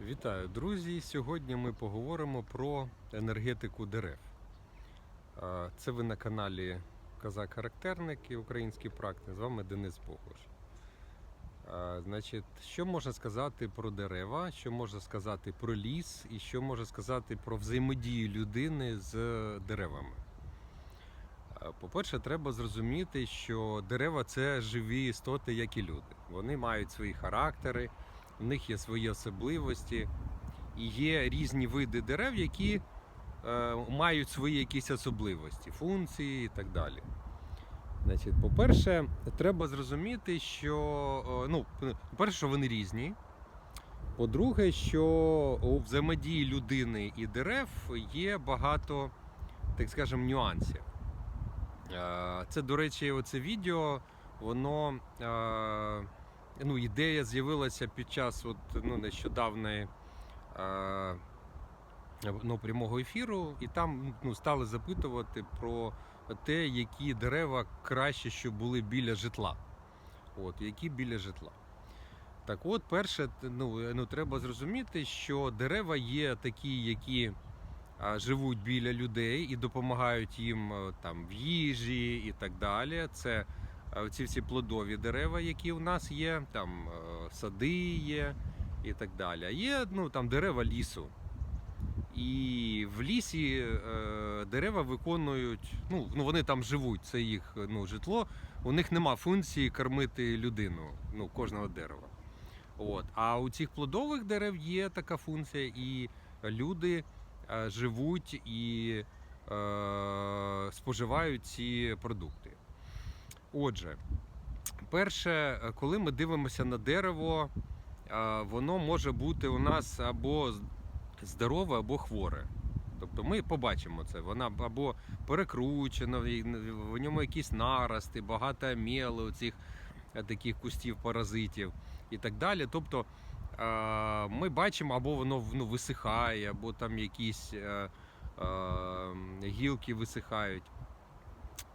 Вітаю, друзі! Сьогодні ми поговоримо про енергетику дерев. Це ви на каналі Казак-Характерник і Український практик. З вами Денис Богуш. Значить, що можна сказати про дерева, що можна сказати про ліс, і що можна сказати про взаємодію людини з деревами? По-перше, треба зрозуміти, що дерева це живі істоти, як і люди. Вони мають свої характери, в них є свої особливості, і є різні види дерев, які е, мають свої якісь особливості, функції і так далі. Значить, по-перше, треба зрозуміти, що е, ну, по-перше, що вони різні. По-друге, що у взаємодії людини і дерев є багато, так скажемо, нюансів. Е, Це, до речі, оце відео, воно е, ну, ідея з'явилася під час от, ну, нещодавної е, ну, прямого ефіру, і там ну, стали запитувати про те, які дерева краще, щоб були біля житла. От, які біля житла. Так от, перше, ну, ну, треба зрозуміти, що дерева є такі, які живуть біля людей і допомагають їм е, там в їжі і так далі. Це ці всі плодові дерева, які у нас є, там е, сади є і так далі. Є ну, там дерева лісу. І в лісі е, дерева виконують, ну, ну вони там живуть, це їх ну, житло. У них нема функції кормити людину, ну, кожного дерева. От. А у цих плодових дерев є така функція, і люди е, живуть і е, споживають ці продукти. Отже, перше, е, коли ми дивимося на дерево, е, воно може бути у нас або здорове, або хворе. Тобто ми побачимо це. Вона або перекручена, в- ньому якісь нарости, багато мєли, цих таких кустів паразитів і так далі. Тобто е, ми бачимо, або воно ну, висихає, або там якісь е, е, гілки висихають.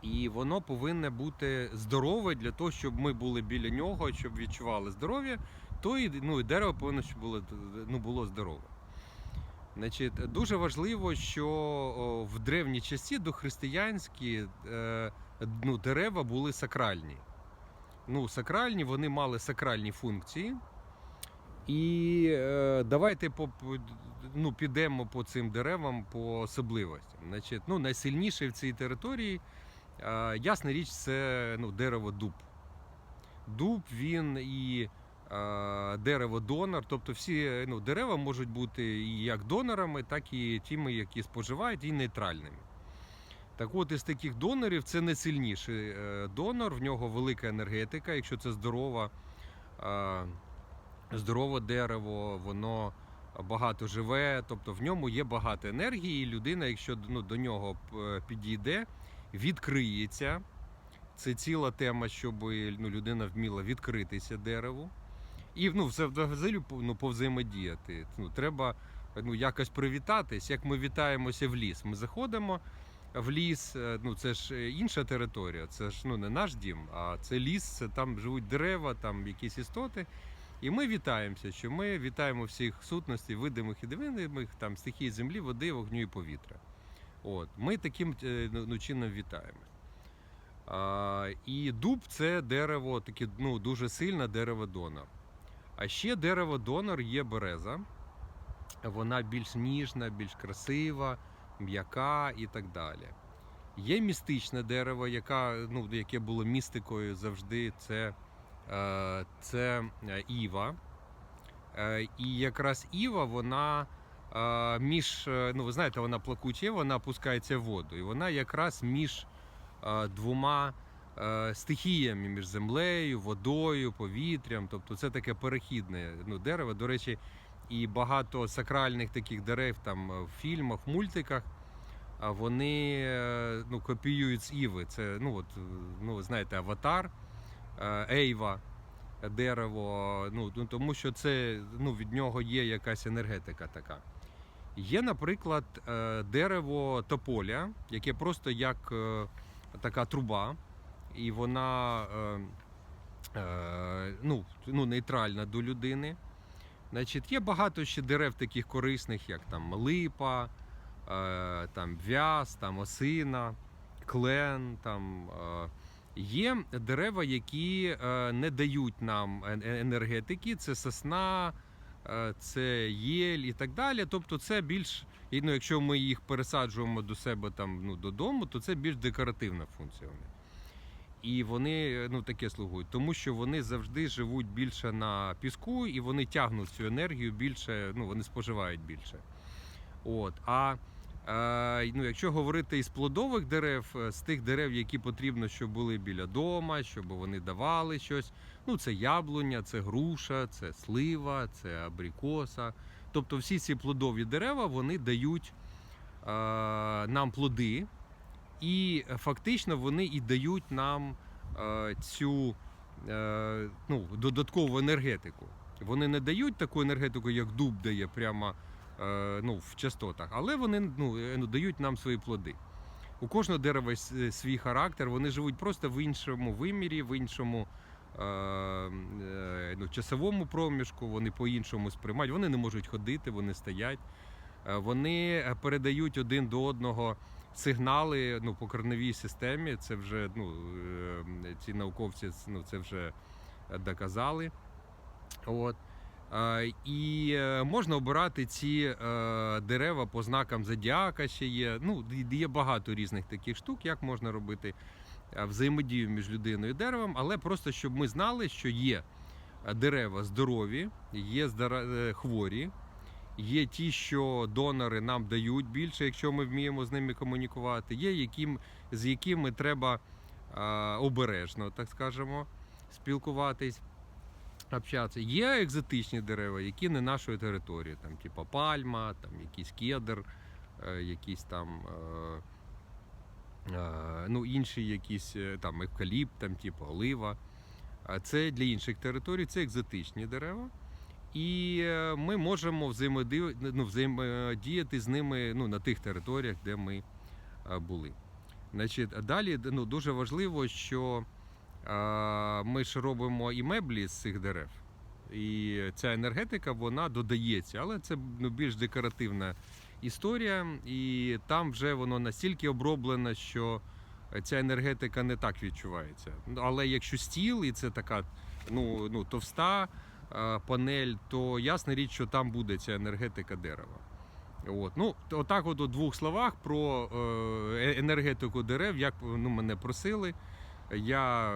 І воно повинне бути здорове для того, щоб ми були біля нього, щоб відчували здоров'я, то і, ну, дерево повинно щоб було, ну, було здорове. Значить, дуже важливо, що в древні часи дохристиянські е, ну, дерева були сакральні. Ну, сакральні, вони мали сакральні функції. І е, давайте по, ну, підемо по цим деревам по особливостям. Значить, ну, найсильніше в цій території, ясна річ, це ну, дерево дуб. Дуб він і е, дерево донор, тобто всі ну, дерева можуть бути і як донорами, так і тими, які споживають, і нейтральними. Так от із таких донорів це найсильніший е, донор, в нього велика енергетика, якщо це здорова, е, здорове дерево, воно багато живе, тобто в ньому є багато енергії, і людина, якщо ну, до нього е, підійде, відкриється. Це ціла тема, щоб ну, людина вміла відкритися дереву. І ну, взагалі ну, повзаємодіяти. Ну, треба ну, якось привітатись, як ми вітаємося в ліс. Ми заходимо в ліс, е, ну це ж е, інша територія, це ж ну, не наш дім, а це ліс, це там живуть дерева, там якісь істоти. І ми вітаємося, що ми вітаємо всіх сутностей, видимих і невидимих, там стихії землі, води, вогню і повітря. От. Ми таким е, ну, ну, чином вітаємо. А, і дуб це дерево, таке ну, дуже сильне дерево донор. А ще дерево донор є береза. Вона більш ніжна, більш красива, м'яка і так далі. Є містичне дерево, яка, ну, яке було містикою завжди. Це, е, це е, Іва. І якраз Іва, вона між, е, ну ви знаєте, вона плакуча, вона опускається в воду. І вона якраз між е, двома е, стихіями, між землею, водою, повітрям. Тобто це таке перехідне ну, дерево. До речі, і багато сакральних таких дерев там в фільмах, мультиках. а Вони ну, копіюють з Іви. Це, ну, от, ну, знаєте, аватар, Ейва, дерево. Ну, ну, тому що це ну, від нього є якась енергетика така. Є, наприклад, е, дерево тополя, яке просто як е, така труба, і вона е, ну, ну, нейтральна до людини. Значить, є багато ще дерев таких корисних, як там липа, там в'яз, там осина, клен. Там, є дерева, які е, не дають нам е- енергетики, це сосна, е, це єль і так далі. Тобто, це більш, ну, якщо ми їх пересаджуємо до себе там, ну, додому, то це більш декоративна функція. у. І вони ну таке слугують, тому що вони завжди живуть більше на піску і вони тягнуть цю енергію більше, ну вони споживають більше. От. А ну, якщо говорити із плодових дерев, е, з тих дерев, які потрібно, щоб були біля дома, щоб вони давали щось. Ну, це яблуня, це груша, це слива, це абрикоса. Тобто всі ці плодові дерева вони дають е, нам плоди, і фактично вони і дають нам е, цю е, ну, додаткову енергетику. Вони не дають таку енергетику, як дуб дає прямо ну, в частотах, але вони ну, е, дають нам свої плоди. У кожного дерева е, свій характер, вони живуть просто в іншому вимірі, в іншому е, е, ну, часовому проміжку, вони по-іншому сприймають, вони не можуть ходити, вони стоять. Е, Вони е, передають один до одного сигнали ну, по корневій системі. Це вже ну, е, ці науковці ну, це вже е, доказали. От. Е, І е, можна обирати ці е, дерева по знакам зодіака ще є. Ну, є багато різних таких штук, як можна робити взаємодію між людиною і деревом, але просто щоб ми знали, що є дерева здорові, є хворі, є ті, що донори нам дають більше, якщо ми вміємо з ними комунікувати, є яким, з якими треба обережно, так скажемо, спілкуватись общатися. Є екзотичні дерева, які не нашої території, там, типу пальма, там якийсь кедр, е, якісь там. Е, е, ну, інші якісь там евкаліпт, там, типу олива. Це для інших територій, це екзотичні дерева. І ми можемо ну, взаємодіяти з ними ну, на тих територіях, де ми були. Значить, далі ну, дуже важливо, що ми ж робимо і меблі з цих дерев. І ця енергетика вона додається, але це ну, більш декоративна історія, і там вже воно настільки оброблено, що ця енергетика не так відчувається. Але якщо стіл, і це така ну, ну, товста панель, то ясна річ, що там буде ця енергетика дерева. От. Ну, отак, от у двох словах про е, енергетику дерев, як ну, мене просили. Я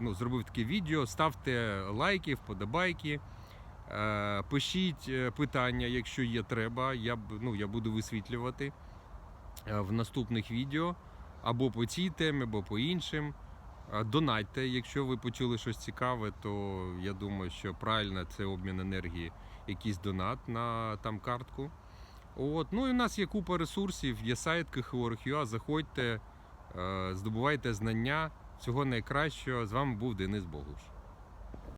ну, зробив таке відео. Ставте лайки, вподобайки. Е, Пишіть е, питання, якщо є треба. Я, ну, я буду висвітлювати е, в наступних відео або по цій темі, або по іншим. Е, Донатьте, якщо ви почули щось цікаве, то я думаю, що правильно це обмін енергії, якийсь донат на там картку. От. Ну і в нас є купа ресурсів, є сайт KHO.ua, заходьте, здобувайте знання. Всього найкращого. З вами був Денис Богуш.